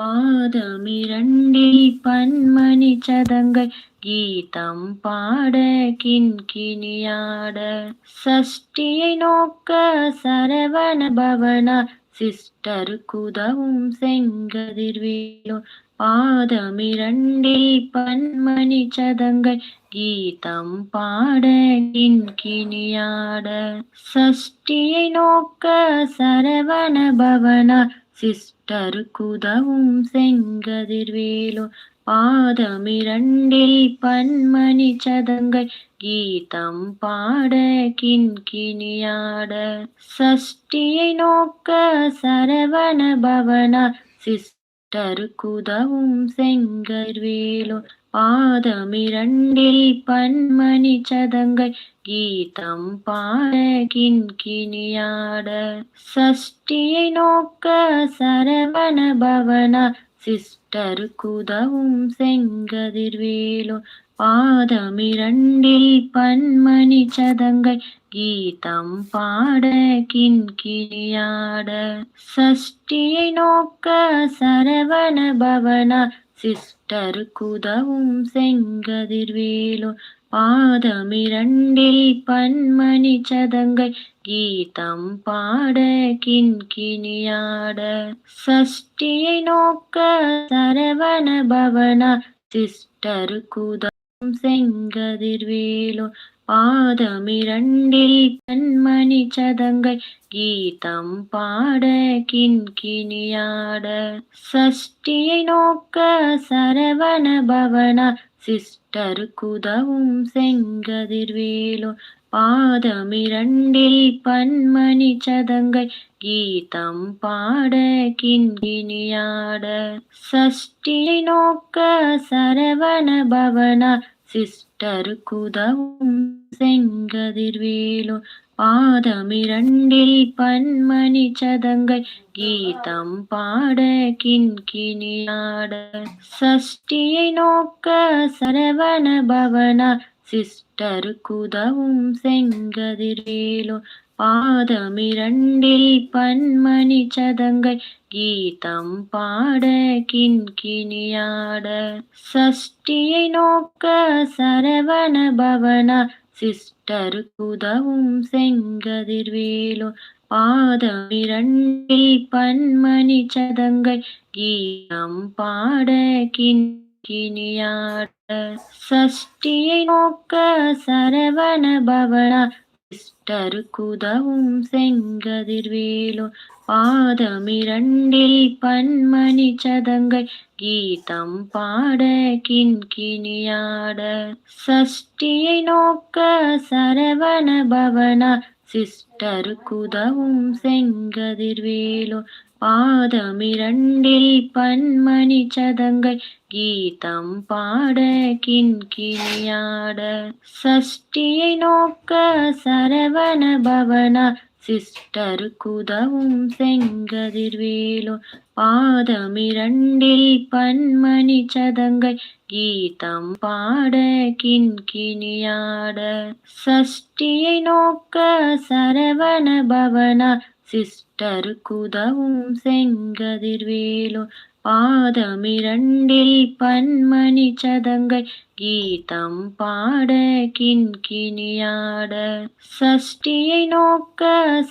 பாதமிரண்டில் பன்மணி சதங்கை கீதம் பாட கிண்கிணியாட. சஷ்டியை நோக்க சரவண பவனா சிஸ்டருக்குதவும் செங்கதிர்வேலோ பாதமிரண்டில் பன்மணி சதங்கள் கீதம் பாட கிண்கிணியாட. சஷ்டியை நோக்க சரவண பவனா சிஸ்டருக்குதவும் செங்கதிர்வேலோ பாதமிரண்டில் பன்மணி சதங்கை கீதம் பாட கிண்கிணியாட. சஷ்டியை நோக்க சரவண பவனா சிஸ்டருக்குதவும் செங்கர்வேலோ பாதமிரண்டில் பன்மணி சதங்கை கீதம் பாட கிண்கிணியாட சஷ்டியை நோக்க சரவண பவனா சிஸ்டருக்குதவும் செங்கதிர்வேலோ பாதமிரண்டில் பன்மணி சதங்கை கீதம் பாட கிண்கிணியாட சஷ்டியை நோக்க சரவண பவனா சிஸ்டருக்குதவும் செங்கதிர்வேலோ பாதமிரண்டில் பன்மணி சதங்கை கீதம் பாட கிண்கிணியாட. சஷ்டியை நோக்க சரவண பவனா. சிஸ்டருக்குதவும் செங்கதிர்வேலோ பாதமிரண்டில் பன்மணி சதங்கை கீதம் பாட கிண்கிணியாட. சஷ்டியை நோக்க சரவண பவனா சிஸ்டருக்குதவும் செங்கதிர்வேலும் பாதமிரண்டில் பன்மணி சதங்கை கீதம் பாட கிண்கிணியாட. சஷ்டியை நோக்க சரவண பவனா சிஸ்டருக்குதவும் செங்கதிர்வேலோ. பாதமிரண்டில் பன்மணி சதங்கை கீதம் பாட கிண்கிணியாட. சஷ்டியை நோக்க சரவண பவனா. சிஸ்டருக்குதவும் செங்கதிரேலோ பாதமிரண்டில் பன்மணி சதங்கை கீதம் பாட கிண்கிணியாட. சஷ்டியை நோக்க சரவண பவனா சிஸ்டருக்குதவும் செங்கதிர்வேலோ. பாதமிரண்டில் பன்மணி சதங்கை கீதம் பாட கிண்கிணியாட. சஷ்டியை நோக்க சரவண பவனா சிஸ்டருக்குதவும் செங்கதிர்வேலோ பாதமிரண்டில் பன்மணி சதங்கை கீதம் பாட கிண்கிணியாட. சஷ்டியை நோக்க சரவண பவனா சிஸ்டருக்குதவும் செங்கதிர்வேலோ பாதமிரண்டில் பன்மணி சதங்கை கீதம் பாட கிண்கிணியாட. சஷ்டியை நோக்க சரவண பவனா சிஸ்டருக்குதவும் செங்கதிர்வேலோ பாதமிரண்டில் பன்மணி சதங்கை கீதம் பாட கிண்கிணியாட. சஷ்டியை நோக்க சரவண பவனா சிஸ்டருக்குதவும் செங்கதிர்வேலோ பாதமிரண்டில் பன்மணி சதங்கை கீதம் பாட கிண்கிணியாட. சஷ்டியை நோக்க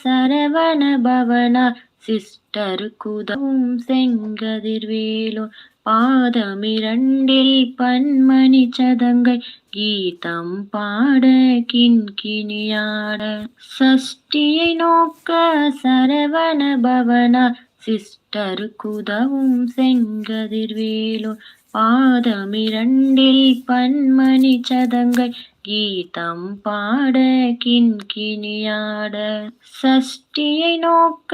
சரவண பவனா சிஸ்டருக்குதவும் செங்கதிர்வேலோ பாதமிரண்டில் பன்மணி சதங்கை கீதம் பாட கிண்கிணியாட. சஷ்டியை நோக்க சரவண பவனா சிஸ்டருக்குதவும் செங்கதிர்வேலோ பாதமிரண்டில் பன்மணி சதங்கை கீதம் பாட கிண்கிணியாட சஷ்டியை நோக்க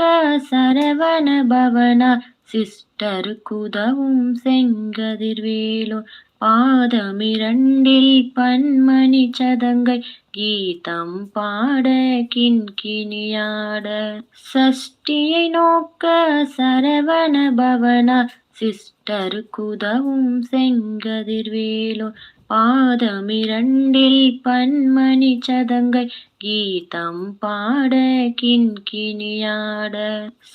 சரவண பவனா சிஸ்டருக்குதவும் செங்கதிர்வேலோ பாதமிரண்டில் பன்மணி சதங்கை கீதம் பாட கிண்கிணியாட சஷ்டியை நோக்க சரவண பவனா சிஸ்டருக்குதவும் செங்கதிர்வேலோ பாதமிரண்டில் பன்மணி சதங்கை கீதம் பாட கிண்கிணியாட.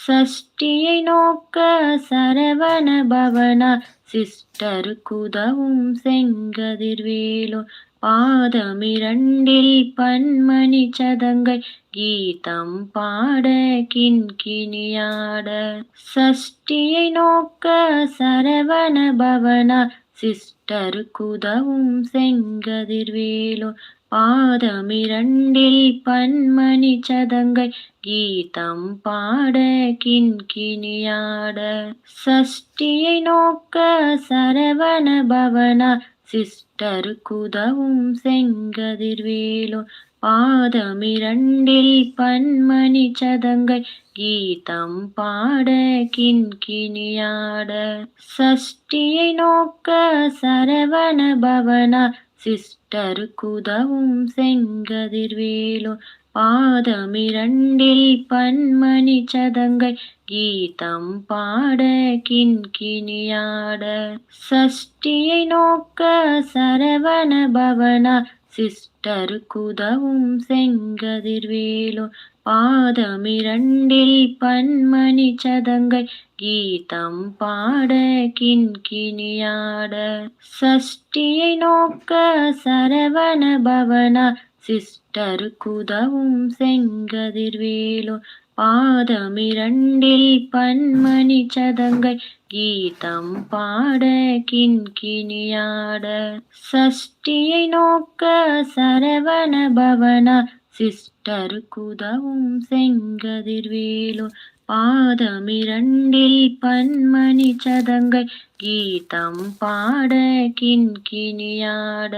சஷ்டியை நோக்க சரவண பவனா சிஸ்டருக்குதவும் செங்கதிர்வேலோ பாதமிரண்டில் பன்மணி சதங்கை கீதம் பாட கிண்கிணியாட. சஷ்டியை நோக்க சரவண பவனா சிஸ்டருக்குதவும் செங்கதிர்வேலோர் பாதமிரண்டில் பன்மணி சதங்கை கீதம் பாட கிண்கிணியாட. சஷ்டியை நோக்க சரவண பவனார் சிஸ்டருக்குதவும் செங்கதிர்வேலோ பாதமிரண்டில் பன்மணி சதங்கை கீதம் பாட கிண்கிணியாட. சஷ்டியை நோக்க சரவண பவனா. சிஸ்டருக்குதவும் செங்கதிர்வேலோ பாதமிரண்டில் பன்மணி சதங்கை கீதம் பாட கிண்கிணியாட. சஷ்டியை நோக்க சரவண பவனா சிஸ்டருக்குதவும் செங்கதிர்வேலோ பாதமிரண்டில் பன்மணி சதங்கை கீதம் பாட கிண்கிணியாட. சஷ்டியை நோக்க சரவண பவனா சிஸ்டருக்குதவும் செங்கதிர்வேலோ பாதமிரண்டில் பன்மணி சதங்கை கீதம் பாட கிண்கிணியாட. சஷ்டியை நோக்க சரவண பவனா சிஸ்டருக்குதவும் செங்கதிர்வேலோ பாதமிரண்டில் பன்மணி சதங்கை கீதம் பாட கிண்கிணியாட.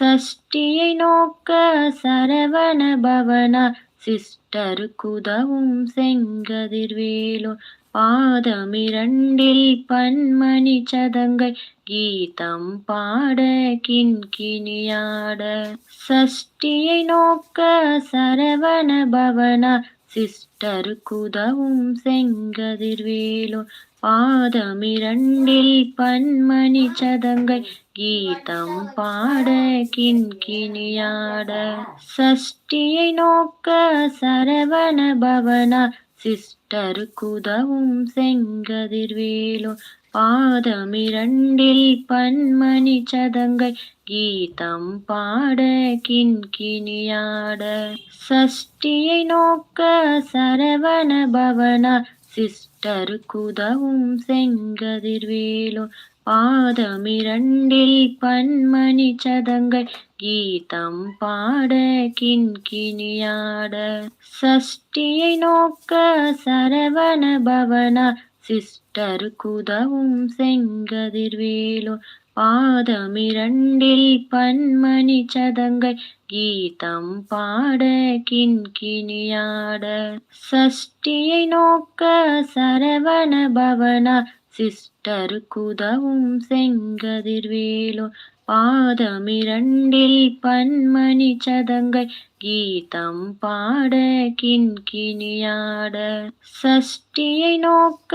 சஷ்டியை நோக்க சரவண பவனா சிஸ்டருக்குதவும் செங்கதிர்வேலோ பாதமிரண்டில் பன்மணி சதங்கை கீதம் பாட கிண்கிணியாட. சஷ்டியை நோக்க சரவண பவனா சிஸ்டருக்குதவும் செங்கதிர்வேலோ பாதமிரண்டில் பன்மணி சதங்கை கீதம் பாட கிண்கிணியாட. சஷ்டியை நோக்க சரவண பவனா. சிஸ்டருக்குதவும் செங்கதிர்வேலோ பாதமிரண்டில் பன்மணி சதங்கை கீதம் பாட கிண்கிணியாட. சஷ்டியை நோக்க சரவண பவனா சிஸ்டருக்குதவும் செங்கதிர்வேலோ. பாதமிரண்டில் பன்மணி சதங்கள் கீதம் பாட கிண்கிணியாட. சஷ்டியை நோக்க சரவண பவனா சிஸ்டருக்குதவும் செங்கதிர்வேலோ பாதமிரண்டில் பன்மணி சதங்கை கீதம் பாட கிண்கிணியாட. சஷ்டியை நோக்க சரவண பவனா சிஸ்டருக்குதவும் செங்கதிர்வேலோ பாதமிரண்டில் பன்மணி சதங்கை கீதம் பாட கிண்கிணியாட. சஷ்டியை நோக்க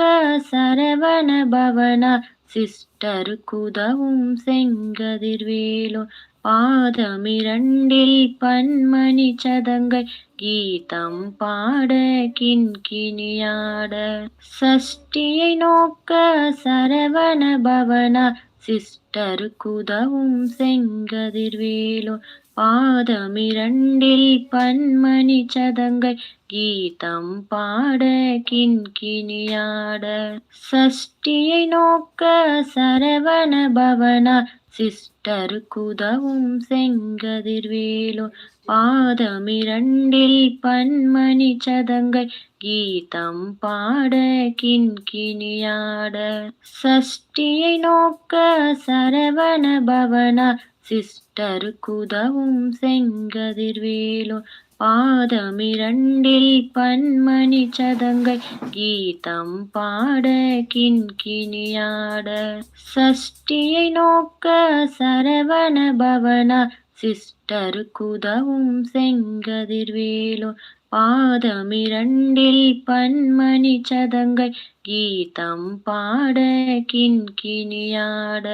சரவண பவனா சிஸ்டருக்குதவும் செங்கதிர்வேலோ பாதமிரண்டில் பன்மணி சதங்கை கீதம் பாட கிண்கிணியாட. சஷ்டியை நோக்க சரவண பவனா சிஸ்டருக்குதவும் செங்கதிர்வேலோ பாதமிரண்டில் பன்மணி சதங்கை கீதம் பாட கிண்கிணியாட. சஷ்டியை நோக்க சரவண பவனா சிஸ்டருக்குதவும் செங்கதிர்வேலோ பாதமிரண்டில் பன்மணி சதங்கை கீதம் பாட கிண்கிணியாட. சஷ்டியை நோக்க சரவண பவனா சிஸ்டருக்குதவும் செங்கதிர்வேலோ பாதமிரண்டில் பன்மணி சதங்கை கீதம் பாட கிண்கிணியாட. சஷ்டியை நோக்க சரவண பவனா. சிஸ்டருக்குதவும் செங்கதிர்வேலோ பாதமிரண்டில் பன்மணி சதங்கை கீதம் பாட கிண்கிணியாட.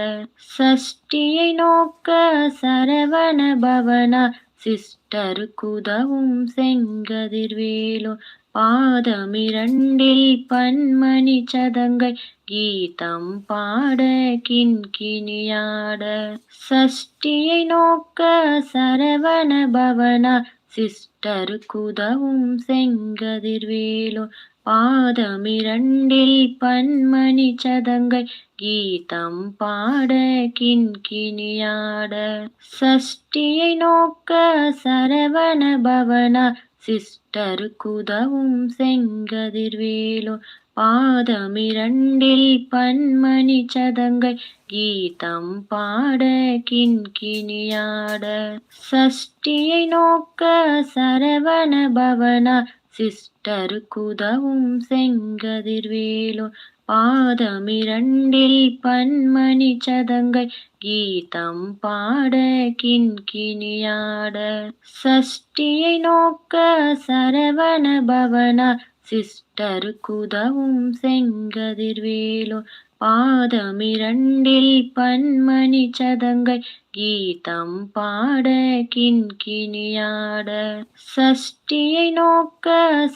சஷ்டியை நோக்க சரவண பவனா சிஸ்டருக்குதவும் செங்கதிர்வேலோ பாதமிரண்டில் பன்மணி சதங்கை கீதம் பாட கிண்கிணியாட. சஷ்டியை நோக்க சரவண பவனா சிஸ்டருக்குதவும் செங்கதிர்வேலோ பாதமிரண்டில் பன்மணி சதங்கை கீதம் பாட கிண்கிணியாட. சஷ்டியை நோக்க சரவண பவனா சிஸ்டருக்குதவும் செங்கதிர்வேலோ பாதமிரண்டில் பன்மணி சதங்கை கீதம் பாட கிண்கிணியாட. சஷ்டியை நோக்க சரவண பவனா சிஸ்டருக்குதவும் செங்கதிர்வேலோ பாதமிரண்டில் பன்மணி சதங்கை கீதம் பாட கிண்கிணியாட. சஷ்டியை நோக்க சரவண பவனா சிஸ்டருக்குதவும் செங்கதிர்வேலோ பாதமிரண்டில் பன்மணி சதங்கை கீதம் பாட கிண்கிணியாட. சஷ்டியை நோக்க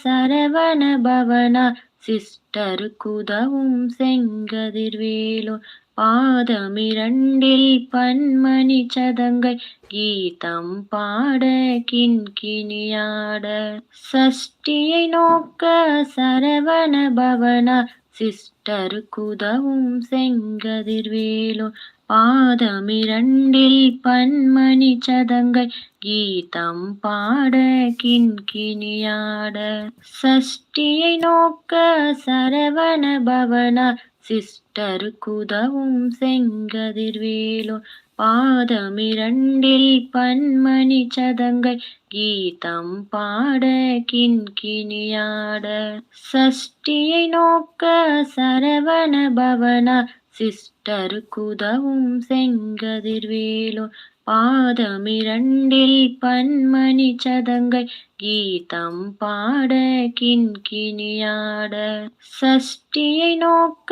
சரவண பவனா. சிஸ்டருக்குதவும் செங்கதிர்வேலோ பாதமிரண்டில் பன்மணி சதங்கை கீதம் பாட கிண்கிணியாட. சஷ்டியை நோக்க சரவண பவனா சிஸ்டருக்குதவும் செங்கதிர்வேலோ பாதமிரண்டில் பன்மணி சதங்கை கீதம் பாட கிண்கிணியாட. சஷ்டியை நோக்க சரவண பவனா சிஸ்டருக்குதவும் செங்கதிர்வேலோ பாதமிரண்டில் பன்மணி சதங்கை கீதம் பாட கிண்கிணியாட. சஷ்டியை நோக்க சரவண பவனா. சிஸ்டருக்குதவும் செங்கதிர்வேலோ பாதமிரண்டில் பன்மணி சதங்கை கீதம் பாட கிண்கிணியாட. சஷ்டியை நோக்க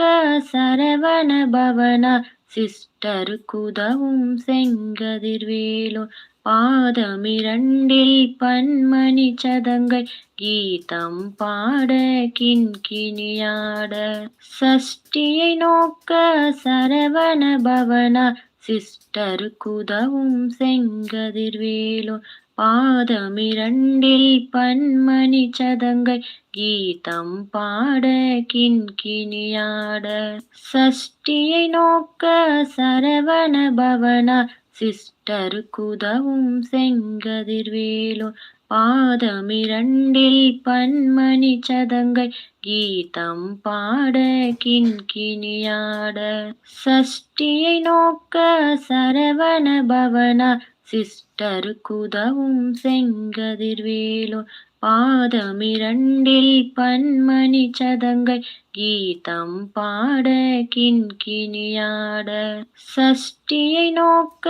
சரவண பவனா சிஸ்டருக்குதவும் செங்கதிர்வேலோ பாதமிரண்டில் பன்மணி சதங்கை கீதம் பாட கிண்கிணியாட. சஷ்டியை நோக்க சரவண பவனா சிஸ்டருக்குதவும் செங்கதிர்வேலோ பாதமிரண்டில் பன்மணி சதங்கை கீதம் பாட கிண்கிணியாட. சஷ்டியை நோக்க சரவண பவனா சிஸ்டருக்குதவும் செங்கதிர்வேலோ பாதமிரண்டில் பன்மணி சதங்கை கீதம் பாட கிண்கிணியாட. சஷ்டியை நோக்க சரவண பவனா சிஸ்டருக்குதவும் செங்கதிர்வேலோ பாதமிரண்டில் பன்மணி சதங்கை கீதம் பாட கிண்கிணியாட. சஷ்டியை நோக்க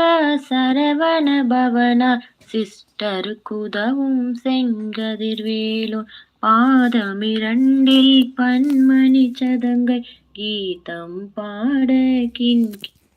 சரவண பவனா சிஸ்டருக்குதவும் செங்கதிர்வேலோ பாதமிரண்டில் பன்மணி சதங்கை கீதம் பாட கிண்கி